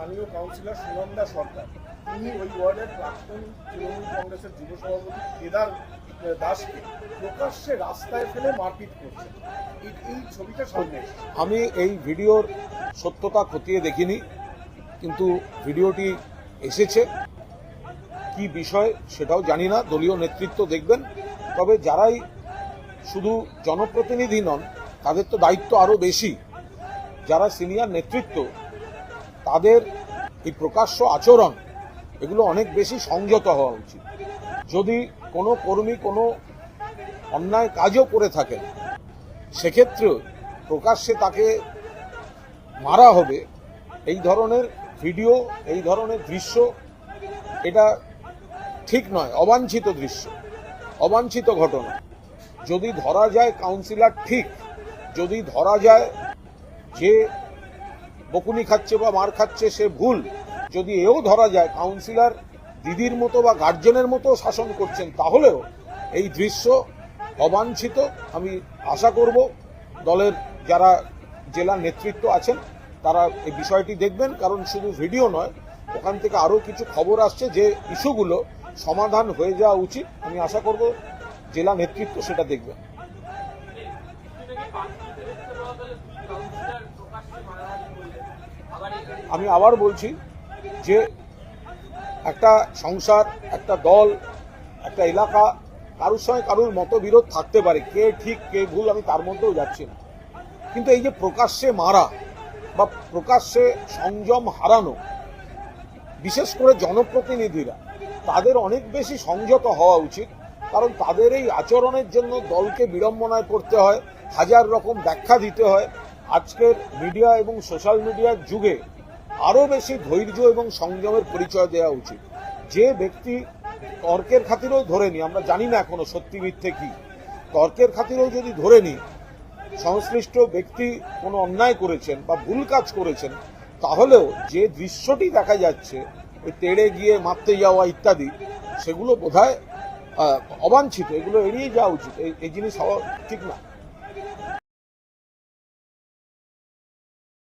স্থানীয় কাউন্সিলর সুনন্দা সরকার। তিনি ওই ওয়ার্ডের প্রাক্তন তৃণমূল কংগ্রেসের যুব সভাপতি কেদার দাসকে প্রকাশ্যে রাস্তায় ফেলে মারপিট করছে। এই- ছবিটা সামনে আমি এই ভিডিওর সত্যতা খতিয়ে দেখিনি, কিন্তু ভিডিওটি এসেছে। কি বিষয় সেটাও জানি না, দলীয় নেতৃত্ব দেখবেন। তবে যারাই শুধু জনপ্রতিনিধি নন, তাদের তো দায়িত্ব আরও বেশি। যারা সিনিয়র নেতৃত্ব তাদের এই প্রকাশ্য আচরণ, এগুলো অনেক বেশি সংযত হওয়া উচিত। যদি কোনো কর্মী কোনো অন্যায় কাজও করে থাকেন সেক্ষেত্রে প্রকাশ্যে তাকে মারা হবে, এই ধরনের ভিডিও, এই ধরনের দৃশ্য, এটা ঠিক নয়, অবাঞ্ছিত দৃশ্য, অবাঞ্ছিত ঘটনা। যদি ধরা যায় কাউন্সিলর ঠিক, যদি ধরা যায় যে বকুনি খাচ্ছে বা মার খাচ্ছে, সে ভুল। যদি এও ধরা যায় কাউন্সিলর দিদির মতো বা গার্জেনের মতো শাসন করছেন, তাহলেও এই দৃশ্য অবাঞ্ছিত। আমি আশা করব দলের যারা জেলা নেতৃত্ব আছেন, তারা এই বিষয়টি দেখবেন, কারণ শুধু ভিডিও নয়, ওখান থেকে আরও কিছু খবর আসছে যে ইস্যুগুলো সমাধান হয়ে যাওয়া উচিত। আমি আশা করব জেলা নেতৃত্ব সেটা দেখবেন। আমি আবার বলছি যে একটা সংসার একটা দল, একটা এলাকা কারোর সঙ্গে কারোর মতবিরোধ থাকতে পারে, কে ঠিক, কে ভুল, আমি তার মধ্যেও যাচ্ছি না। কিন্তু এই যে প্রকাশ্যে মারা বা প্রকাশ্যে সংযম হারানো, বিশেষ করে জনপ্রতিনিধিরা, তাদের অনেক বেশি সংযত হওয়া উচিত, কারণ তাদের এই আচরণের জন্য দলকে বিড়ম্বনায় পড়তে হয়, হাজার রকম ব্যাখ্যা দিতে হয়। আজকের মিডিয়া এবং সোশ্যাল মিডিয়ার যুগে আরও বেশি ধৈর্য এবং সংযমের পরিচয় দেওয়া উচিত। যে ব্যক্তি তর্কের খাতিরেও ধরে নি, আমরা জানি না এখনও সত্যি মিথ্যে কি। তর্কের খাতিরেও যদি ধরে নি, সংশ্লিষ্ট ব্যক্তি কোনো অন্যায় করেছেন বা ভুল কাজ করেছেন, তাহলেও যে দৃশ্যটি দেখা যাচ্ছে, ওই তেড়ে গিয়ে মারতে যাওয়া ইত্যাদি, সেগুলো বোধহয় অবাঞ্ছিত, এগুলো এড়িয়ে যাওয়া উচিত। এই জিনিস হওয়া ঠিক না।